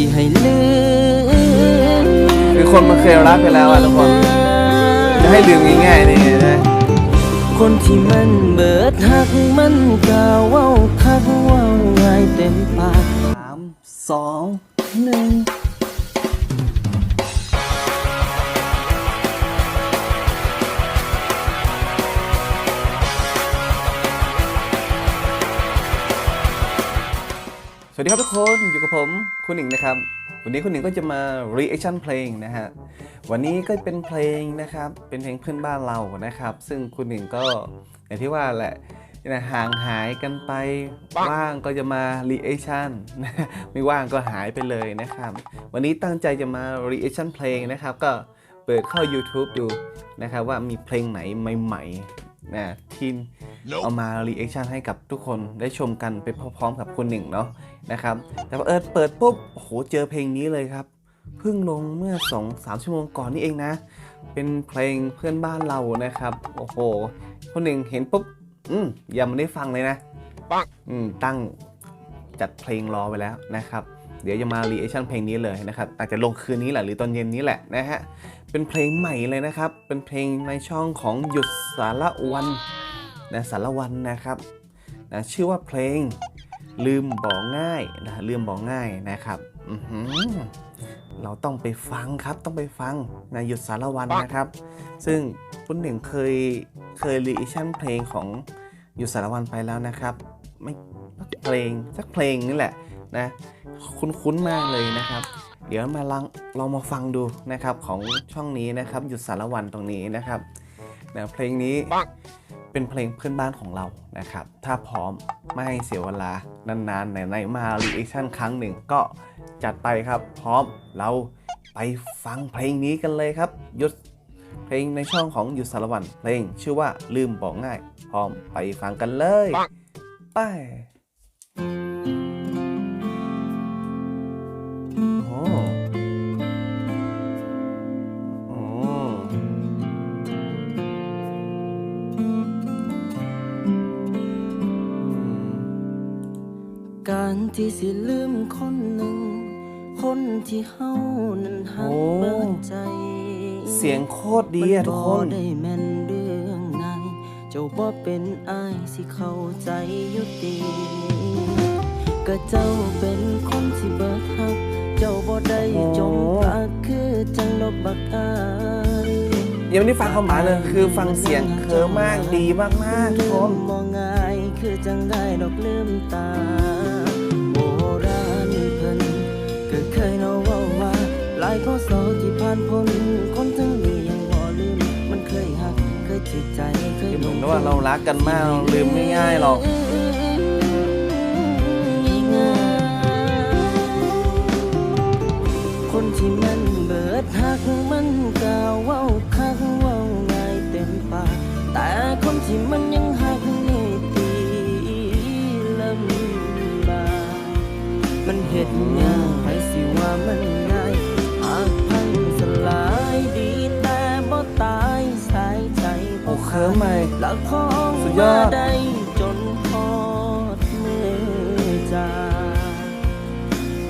สิให้ลืมคือคนมันเคยรักไปแล้วอะทุกคนจะให้ลืมง่ายๆนี่นะคนที่มันเบิดหักมันกล่าวเว้าคักเว้าง่ายเต็มปากสามสองหนึ่ง วัสดีครับทุกคนอยู่กับผมคุณหนิงนะครับ วันนี้คุณหนิงก็จะมา reaction เพลงนะฮะวันนี้ก็เป็นเพลงนะครับ เป็นเพลงเพื่อนบ้านเรานะครับ ซึ่งคุณหนิงก็อย่างที่ว่าแหละนะห่างหายกันไปว่างก็จะมา reaction นไม่ว่างก็หายไปเลยนะครับ วันนี้ตั้งใจจะมา reaction เพลงนะครับ ก็เปิดเข้า YouTube ดูนะครับว่ามีเพลงไหนใหม่ๆนะที่ เอามา reaction ให้กับทุกคนได้ชมกันไปพร้อมๆกับคุณหนึ่งเนาะนะครับแต่พอเออเปิดปุ๊บโอ้โหเจอเพลงนี้เลยครับเพิ่งลงเมื่อ 2-3 ชั่วโมงก่อนนี่เองนะ เป็นเพลงเพื่อนบ้านเรานะครับ โอ้โห คนหนึ่งเห็นปุ๊บ อืมยังไม่ได้ฟังเลยนะ ปังอืม ตั้งจัดเพลงรอไว้แล้วนะครับ เดี๋ยวจะมารีแอคชั่นเพลงนี้เลยนะครับ อาจจะลงคืนนี้แหละหรือตอนเย็นนี้แหละนะฮะ เป็นเพลงใหม่เลยนะครับ เป็นเพลงในช่องของหยุดสารวัน นะสารวันนะครับนะชื่อว่าเพลงลืมบอกง่ายนะลืมบอกง่ายนะครับเราต้องไปฟังครับต้องไปฟังนายหยุดสารวันนะครับ ซึ่งคุณหนึ่งเคยเคยรีอคชั่นเพลงของหยุดสารวันไปแล้วนะครับ ไม่เพลงสักเพลงนี่แหละนะคุ้นๆมากเลยนะครับ เดี๋ยวมาลองลองมาฟังดูนะครับของช่องนี้นะครับหยุดสารวันตรงนี้นะครับนะเพลงนี้ เป็นเพลงเพื่อนบ้านของเรานะครับ ถ้าพร้อมไม่ให้เสียเวลานานๆไหนๆมารีแอคชั่นครั้งหนึ่งก็จัดไปครับ พร้อมเราไปฟังเพลงนี้กันเลยครับยุดเพลงในช่องของยุดสารวันเพลงชื่อว่าลืมบอกง่าย พร้อมไปฟังกันเลย ไป ที่สิลืมคนหนึ่ง คนที่เฮานั้นหักโอ้เบิดใจ เสียงโคตรดีอะทุกคนมับ่ได้แม่นเรื่องง่ายเจ้าบ่เป็นอายสิเข้าใจอยู่ดีก็เจ้าเป็นคนที่เบิดหัก เจ้าบ่ได้จงรักคือจังลบบักอายยังไม่ได้ฟังความหมายเลยคือฟังเสียงเคอมากดีมากๆทุกคนมองง่ายคือจังได้ดอกลืมตาานพ้นคนทั้งนี้ยังบ่ลืม มันเคยหัก เคยจิตใจ เคยที่ผมนึกว่าเรารักกันมากเราลืมไม่ง่ายหรอก คนที่มันเบิดหักมันกล่าวเว้าคักเว้าง่ายเต็มปากแต่คนที่มันยังหักนี่ตีลำบากมันเห็ดยา อ้เคิร์มไหมหลักของสุดยอดได้จนทอดมือจา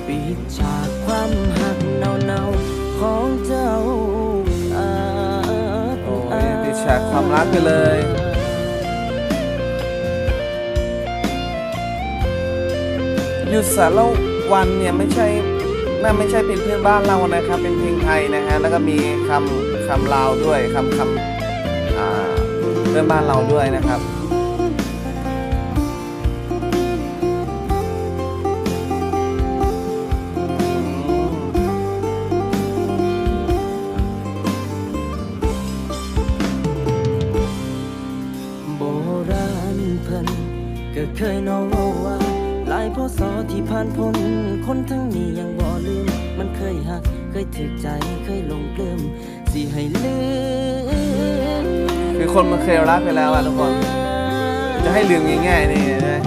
ปิดฉากความหักเนาๆของเจ้าโอ้ยติดฉากความรักไปเลยหยุดสารวันเนี่ยไม่ใช่น่าไม่ใช่เป็นเพื่อนบ้านเรานะครับ เป็นเพลงไทยนะฮะ แล้วก็มีคำคำลาวด้วยคำคำ เพื่อนบ้านเราด้วยนะครับโบราณเพิ่นก็เคยเนาเว้าว่า หลายพศที่ผ่านพ้นคนทั้งนี้ยังบ่ลืม มันเคยหัก เคยถึกใจ เคยหลงเปลื้มสิให้ลืม คือคนมันเคยรักไปแล้วอะทุกคน จะให้ลืมง่ายๆนี่นะ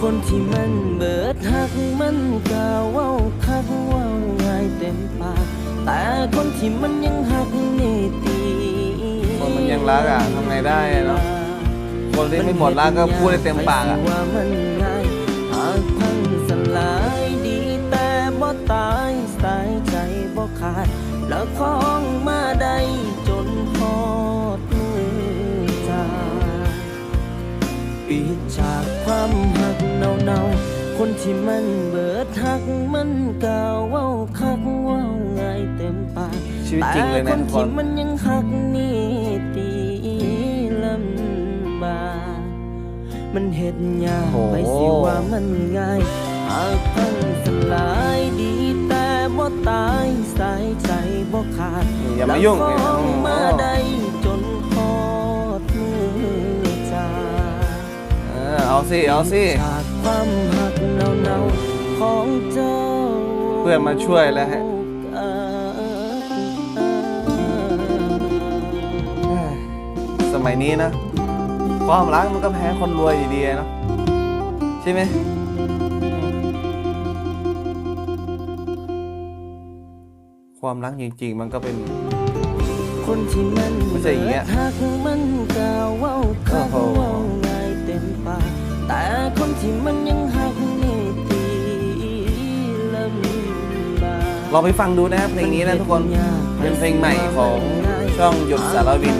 คนที่มันเบิดหักมันกล่าวเว้าคักเว้าง่ายเต็มปากแต่คนที่มันยังหักนี่ตีคนมันยังรักอะทำไงได้อะเนาะคนที่ไม่หมดรักก็พูดได้เต็มปากอะว่ามันง่ายหากพังสลายดีแต่บ่ตาแล้วคล้องมาากความหักเนาเนาๆคนที่มันเบิดหักมันกล่าวเว้าคักเว้าง่ายเต็มปากชีวิตจริงเลยแต่นะคนทุกคที่นมันยังหักนี่ตีลำบากมันเห็ดยากโอ้โห ไปสิว่ามันง่ายหากพังสลายดีแต่บ่ตายสายใจบ่ขาด อย่ามายุ่งแล้วเนี่ยคล้องโอ้โหมาได้ สิเอาสิจากความหักเนาๆของเจ้าเพื่อนมาช่วยแล้วฮะเอ้ยสมัยนี้นะ ความรักมันก็แพ้คนรวยอยู่ดีเนาะใช่ไหมความรักจริง ๆ มันก็เป็นคนที่มันไม่ใช่อย่างเงี้ยบิดหักมันกล่าวเว่าคักโอ้โห คนที่มันยังหักนี่ตีลำบากลองไปฟังดูนะครับเพลงนี้นะทุกคนเป็นเพลงใหม่ของช่องหยดสารวิน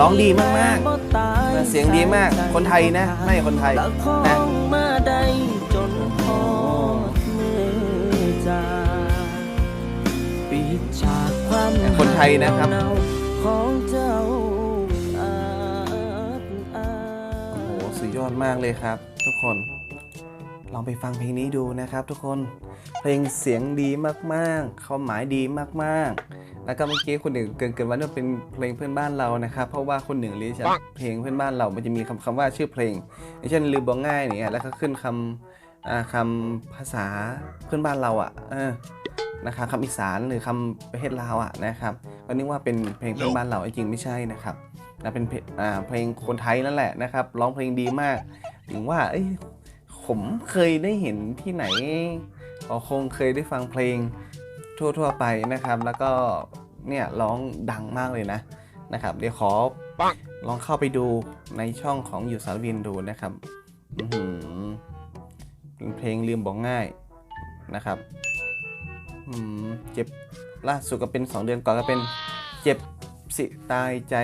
ร้องดีมากๆเสียงดีมาก คนไทยนะ ไม่คนไทยแล้วคล้นะ องมาได้จนฮอดมือจากปิดฉากความคนไทยนะครับเาๆของเจ้าอา ยอดมากเลยครับ ทุกคน ลองไปฟังเพลงนี้ดูนะครับ ทุกคน เพลงเสียงดีมากๆความหมายดีมากๆ แล้วก็เมื่อกี้คนหนึ่งเกินเกินว่าเป็นเพลงเพื่อนบ้านเรานะครับ เพราะว่าคนหนึ่งรีชเพลงเพื่อนบ้านเรา มันจะมีคำคำว่าชื่อเพลงอย่างเช่นลืมบอกง่ายเนี่ยแล้วก็ขึ้นคำคำภาษาเพื่อนบ้านเราอะนะครับคำอีสานหรือคำประเทศลาวอะนะครับก็นึกว่าเป็นเพลงเพื่อนบ้านเราจริงไม่ใช่นะครับ นะเป็นเพลงคนไทยนั่นแหละนะครับร้องเพลงดีมากถึงว่าเอ้ยผมเคยได้เห็นที่ไหนก็คงเคยได้ฟังเพลงทั่วๆไปนะครับ แล้วก็เนี่ยร้องดังมากเลยนะนะครับ เดี๋ยวขอลองเข้าไปดูในช่องของอยู่สารวินดูนะครับอื้อหือเป็นเพลงลืมบอกง่ายนะครับอืมเจ็บล่าสุดก็เป็น 2 เดือนก่อนก็เป็นเจ็บสิตายใจ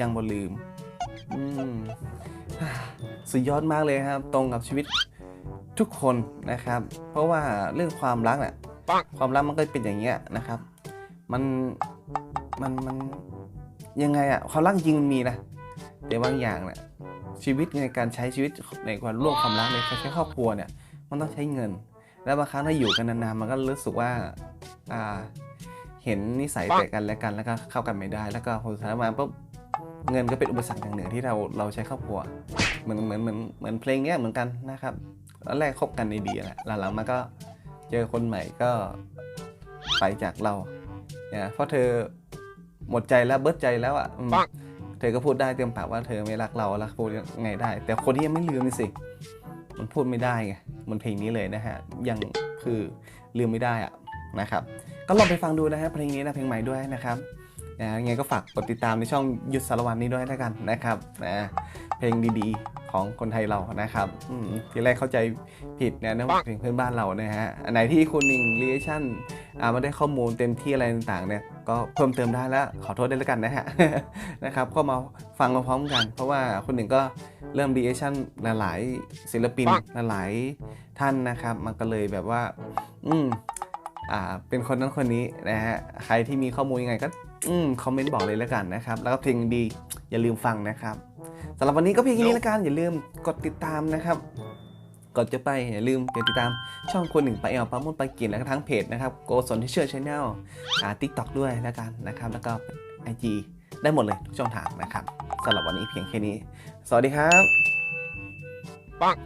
ยังบ่ลืมอืมสุดยอดมากเลยครับ ตรงกับชีวิตทุกคนนะครับ เพราะว่าเรื่องความรักน่ะความรักมันก็เป็นอย่างเงี้ยนะครับ มันมันมันยังไงอะความรักจริงมันมีนะแต่บางอย่างเนี่ยชีวิตในการใช้ชีวิตในการร่วมความรักในการใช้ครอบครัวเนี่ย มันต้องใช้เงิน แล้วบางครั้งถ้าอยู่กันนานๆมันก็รู้สึกว่าอ่าเห็นนิสัยแต่กันและกันแล้วก็เข้ากันไม่ได้ แล้วก็พอสุดท้ายมาปุ๊บ เงินก็เป็นอุปสรรคอย่างหนึ่งที่เราเราใช้ครอบครัวเหมือนเหมือนเหมือนเหมือนเพลงเนี้ยเหมือนกันนะครับตอนแรกคบกันดีๆแหละหลังๆมาก็เจอคนใหม่ก็ไปจากเราเนี่ยเพราะเธอหมดใจแล้วเบิดใจแล้วอะอืมเธอก็พูดได้เต็มปากว่าเธอไม่รักเราแล้วพูดยังไงได้ แต่คนที่ยังไม่ลืมนี่สิมันพูดไม่ได้ไงเหมันเพลงนี้เลยนะฮะยังคือลืมไม่ได้อะนะครับ ก็ลองไปฟังดูนะฮะเพลงนี้นะเพลงใหม่ด้วยนะครับ นะยังไงก็ฝากกดติดตามในช่องหยุดสารวันนี้ด้วยแล้วกันนะครับนะเพลงดีๆของคนไทยเรานะครับอืมทีแรกเข้าใจผิดนะนะว่าเพลงเพื่อนบ้านเรานะฮะอันไหนที่คุณหนึ่งรีแอคชั่นอ่าไม่ได้ข้อมูลเต็มที่อะไรต่างๆเนี่ยก็เพิ่มเติมได้แล้วขอโทษด้วยแล้วกันนะฮะนะครับก็มาฟังมาพร้อมกัน เพราะว่าคนหนึ่งก็เริ่มรีแอคชั่นหลายๆศิลปินหลายๆท่านนะครับ มันก็เลยแบบว่า อืมอ่าเป็นคนนั้นคนนี้นะฮะใครที่มีข้อมูลยังไงก็ อืมคอมเมนต์บอกเลยแล้วกันนะครับ แล้วก็เพลงดีอย่าลืมฟังนะครับสำหรับวันนี้ก็เพียงแค่นี้แล้วกันอย่าลืมกดติดตามนะครับก่อนจะไปอย่าลืมกดติดตามช่องคนหนึ่งไปเอลปามุนไปกินแล้วก็ทั้งเพจนะครับโกสนที่เชื่อชแนลอ่าทิกตอกด้วยแล้วกันนะครับ แล้วก็ไอจีได้หมดเลยทุกช่องทางนะครับสำหรับวันนี้เพียงแค่นี้ สวัสดีครับ